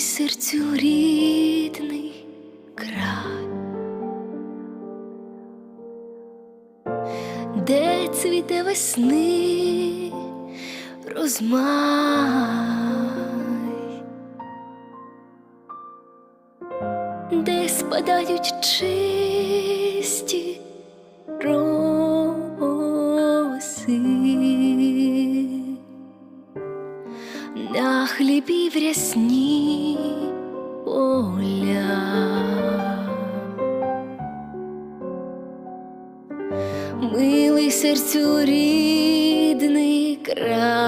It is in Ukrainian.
серцю рідний край, де цвіте весни розмай, де спадають чисті роси. На хлібі в рясні доля, милий серцю рідний край.